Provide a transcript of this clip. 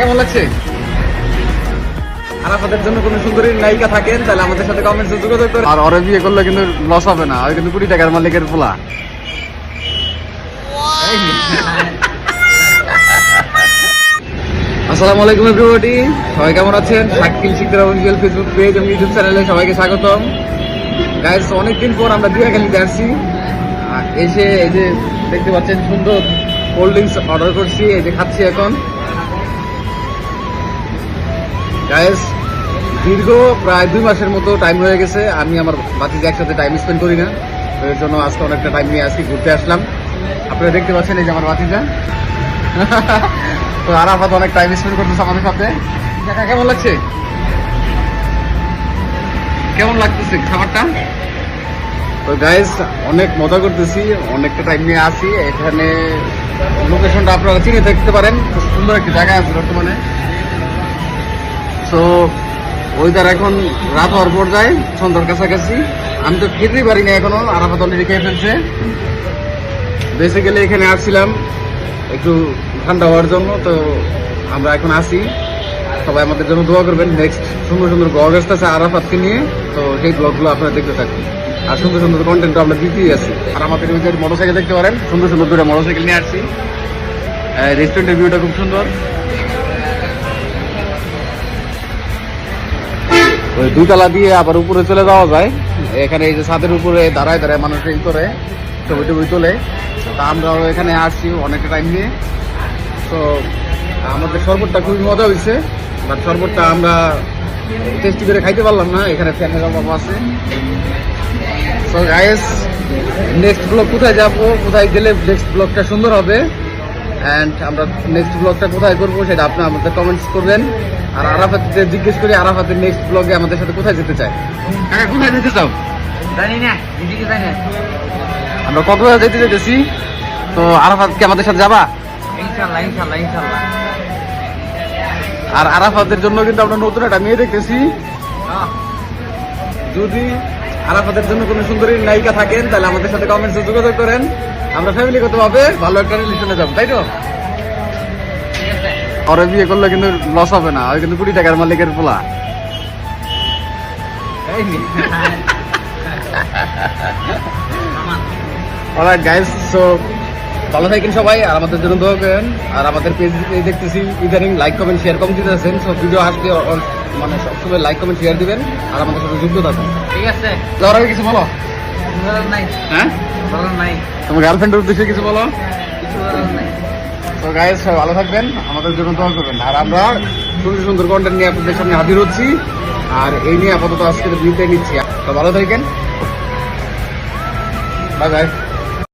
কেমন লাগছে? আর আপনাদের জন্য কোনো সুন্দরী নায়িকা থাকেন তাহলে আমাদের সাথে কমেন্টসে যোগাযোগ করুন আর ওরে বিয়ে করলে কিন্তু লস হবে না ওই কিন্তু কোটি টাকার মালিকের পোলা। আসসালামু আলাইকুম এভরিবডি সবাই কেমন আছেন? Shakil Sikder official Facebook page এবং ইউটিউব চ্যানেলে সবাইকে স্বাগতম। গাইস অনেকদিন পর আমরা দিয়াখালিতে আসছি। এসে এই যে দেখতে পাচ্ছেন সুন্দর কোল্ড ড্রিঙ্কস অর্ডার করছি এই যে খাচ্ছি এখন। গাইস দীর্ঘ প্রায় দুই মাসের মতো টাইম হয়ে গেছে। আমি আমার বাচ্চাদের একসাথে টাইম স্পেন্ড করি না। তো এর জন্য আজকে অনেকটা টাইম নিয়ে আজকে ঘুরতে আসলাম। আপনারা দেখতে পাচ্ছেন এই যে আমার বাতিজা তো আরাফাত অনেক টাইম স্পেন্ড করতেছে আমাদের সাথে। দেখা কেমন লাগছে? কেমন লাগতেছে খাবারটা? তো গাইস অনেক মজা করতেছি, অনেকটা টাইম নিয়ে আসি। এখানে লোকেশনটা আপনারা চিনে থাকতে পারেন। খুব সুন্দর একটা জায়গা আছে বর্তমানে। তো ওইটার এখন রাত হওয়ার পর যায় সন্ধ্যার কাছাকাছি। আমি তো খেতেই পারি না এখনও, আরাফাত অলরেডি খেয়ে ফেলছে। বেসিক্যালি এখানে আসছিলাম একটু ঠান্ডা হওয়ার জন্য, তো আমরা এখন আসি। সবাই আমাদের জন্য দোয়া করবেন। নেক্সট সুন্দর সুন্দর ব্লগ আসতেছে আরাফাতকে নিয়ে। তো সেই ব্লগগুলো আপনারা দেখতে থাকুন। আর সুন্দর সুন্দর কন্টেন্ট আমরা দিতেই আছি। আর আমাদের ওই মোটরসাইকেল দেখতে পারেন, সুন্দর সুন্দর দুটো মোটরসাইকেল নিয়ে আসছি। রেস্টুরেন্টের ভিউটা খুব সুন্দর। ওই দুতলা দিয়ে আবার উপরে চলে যাওয়া যায়। এখানে এই যে ছাদের উপরে দাঁড়ায় দাঁড়ায় মানুষ এই করে ছবি টবি তোলে। তা আমরাও এখানে আসছি অনেকটা টাইম নিয়ে। তো আমাদের শরবতটা খুবই মজা হয়েছে। বাট শরবতটা আমরা টেস্টি করে খাইতে পারলাম না। এখানে ফ্যানের অভাব আছে। তো গাইস নেক্সট ব্লগ কোথায় যাব? কোথায় গেলে নেক্সট ব্লগটা সুন্দর হবে? অ্যান্ড আমরা নেক্সট ব্লগটা কোথায় করব সেটা আপনি আমাদের কমেন্টস করবেন। আর আরাফাতকে জিজ্ঞেস করি আরাফাতের নেক্সট ব্লগে আমাদের সাথে কোথায় যেতে চায়? কাকা কোথায় যেতে চাও? জানি না এদিকে জানি না। আমরা কক্সবাজার যেতে যেতেছি তো আরাফাত কি আমাদের সাথে যাবা? আর আরাফাতের জন্য কিন্তু আমরা নতুন একটা মেয়ে দেখতেছি। আহ, যদি আপনাদের জন্য কোনো সুন্দরী নায়িকা থাকেন, তাহলে আমাদের সাথে কমেন্টসে যোগাযোগ করেন। আমরা ফ্যামিলিগত ভাবে ভালো একটা রিলেশনে যাব, তাই তো? ওরে বিয়ে করলে কিন্তু লস হবে না, ওই কিন্তু কুড়ি টাকার মালিকের পোলা। অলরাইট গাইস সো ভালো থাকেন সবাই, আর আমাদের জন্য দোয়া করেন। আর আমাদের পেজ দেখতেছি, ইদানিং লাইক কমেন্ট শেয়ার কম দিতেছেন সো ভিডিও আসলে অ- মানে সবসময় লাইক কমেন্ট শেয়ার দিবেন আর আমাদের সাথে যুক্ত থাকুন। ঠিক আছে। যাওয়ার আগে কিছু বলো? নাই। হ্যাঁ? বলার নাই। তোমার গার্লফ্রেন্ডের উদ্দেশ্যে কিছু বলো? কিছু বলার নাই। তো ভালো থাকবেন আমাদের জন্য দোয়া করবেন। আর আমরা সুন্দর সুন্দর কন্টেন্ট নিয়ে আপনাদের সামনে হাজির হচ্ছি। আর এই নিয়ে আপাতত আজকে বিদায় নিচ্ছি। তো ভালো থাকেন। Bye bye